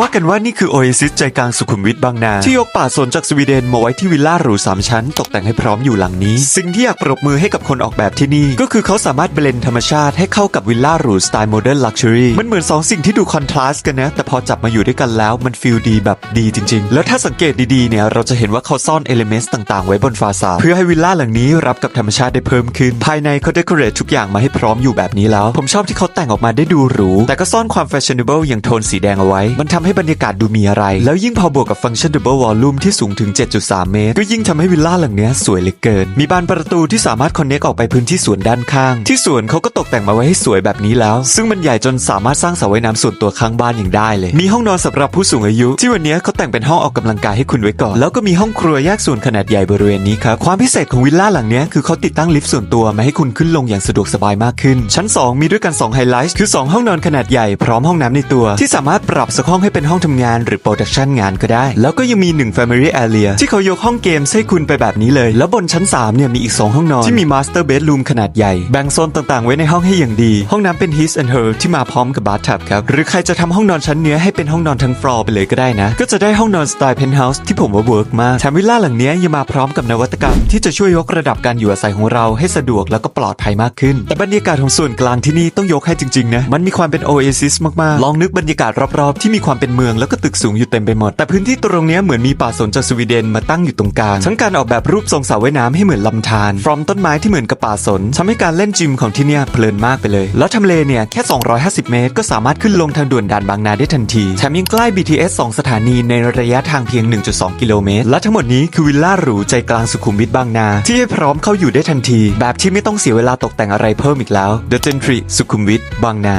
ว่ากันว่านี่คือโอเอซิสใจกลางสุขุมวิทบางนา ที่ยกป่าสนจากสวีเดนมาไว้ที่วิลล่าหรูสามชั้น ตกแต่งให้พร้อมอยู่หลังนี้ สิ่งที่อยากปรบมือให้กับคนออกแบบที่นี่ ก็คือเขาสามารถเบลนธรรมชาติให้เข้ากับวิลล่าหรูสไตล์โมเดิร์นลักชัวรี่มันเหมือนสองสิ่งที่ดูคอนทราสต์กันนะ แต่พอจับมาอยู่ด้วยกันแล้วมันฟีลดีแบบดีจริง ๆ แล้วถ้าสังเกตดีๆเนี่ยเราจะเห็นว่าเขาซ่อนเอลิเมนต์ต่างๆ ไว้บนฟาซาเพื่อให้วิลล่าหลังนี้รับกับธรรมชาติได้เพิ่มขึ้นภายในเขาเดคอเรททุกอย่างมาให้พร้อมอยู่แบบนี้แล้ว ผมชอบที่เขาแต่งออกมาได้ดูหรูแต่ก็ซ่อนความแฟชั่น a b l e อย่างโทนสีแดงเอาไว้มันทำให้บรรยากาศดูมีอะไร แล้วยิ่งพอบวกกับฟังก์ชัน double volume ที่สูงถึง 7.3 เมตร ก็ยิ่งทำให้วิลล่าหลังเนี้ยสวยเหลือเกิน มีบานประตูที่สามารถคอนเน c กออกไปพื้นที่สวนด้านข้าง ที่สวนเขาก็ตกแต่งมาไว้ให้สวยแบบนี้แล้ว ซึ่งมันใหญ่จนสามารถสร้างสระว่ายน้ำส่วนตัวข้างบ้านอย่างได้เลย มีห้องนอนสำหรับผู้สูงอายุ ที่วันนี้เขาแต่งเป็นห้องออกกำลังกายให้คุณไว้ก่อน แล้วก็มีห้องครัวแยกส่วนขนาดใหญ่บริเวณนี้ครับความพิเศษของวิลล่าหลังนี้คือเขาติดตั้งลิฟต์ส่วนตัวมาให้คุณขึ้นลงอย่างสะดวกสบายมากขึ้น ชั้น 2 มีด้วยกัน2ไฮไลท์คือ 2 ห้องนอนขนาดใหญ่พร้อมห้องน้ำในตัว ที่สามารถปรับสักห้องให้เป็นห้องทำงานหรือโปรดักชันงานก็ได้ แล้วก็ยังมี1 Family Area ที่เขายกห้องเกมให้คุณไปแบบนี้เลย แล้วบนชั้น 3 เนี่ยมีอีก 2 ห้องนอน ที่มี Master Bedroom ขนาดใหญ่ แบ่งโซนต่างๆ ไว้ในห้องให้อย่างดี ห้องน้ำเป็น His and Her ที่มาพร้อมกับ Bathtub ครับ หรือใครจะทำห้องนอนชั้นเนี้ยให้เป็นห้องนอนทั้งฟลอร์ไปเลยก็ได้นะ ก็จะได้ห้องนอนสไตล์ Penthouse ที่ผมว่าเวิร์กมากแถมวิลล่าหลังเนี้ยยังมาพร้อมกับนวัตกรรม ที่จะช่วยยกระดับการอยู่อาศัยของเราให้สะดวกแล้วก็ปลอดภัยมากขึ้น แต่บรรยากาศของส่วนกลางที่นี่ต้องยกให้จริงๆนะมันมีความเป็นโอเอซิสมากๆลองนึกบรรยากาศรอบๆที่มีความเป็นเมืองแล้วก็ตึกสูงอยู่เต็มไปหมด แต่พื้นที่ตรงนี้เหมือนมีป่าสนจากสวีเดนมาตั้งอยู่ตรงกลางทั้งการออกแบบรูปทรงสระว่ายน้ำให้เหมือนลำธารพร้อมต้นไม้ที่เหมือนกับป่าสนทำให้การเล่นจิมของที่เนี่ยเพลินมากไปเลย แล้วทำเลเนี่ยแค่ 250 เมตร ก็สามารถขึ้นลงทางด่วนด่านบางนาได้ทันทีแถมยังใกล้ BTS 2 สถานีในระยะทางเพียง 1.2 กิโลเมตร และทั้งหมดนี้คือวิลล่าหรูใจกลางสุขุมวิทบางนา ที่ให้พร้อมเข้าอยู่ได้ทันที แบบที่ไม่ต้องเสียเวลาตกแต่งอะไรเพิ่มอีกแล้ว The Gentry สุขุมวิทบางนา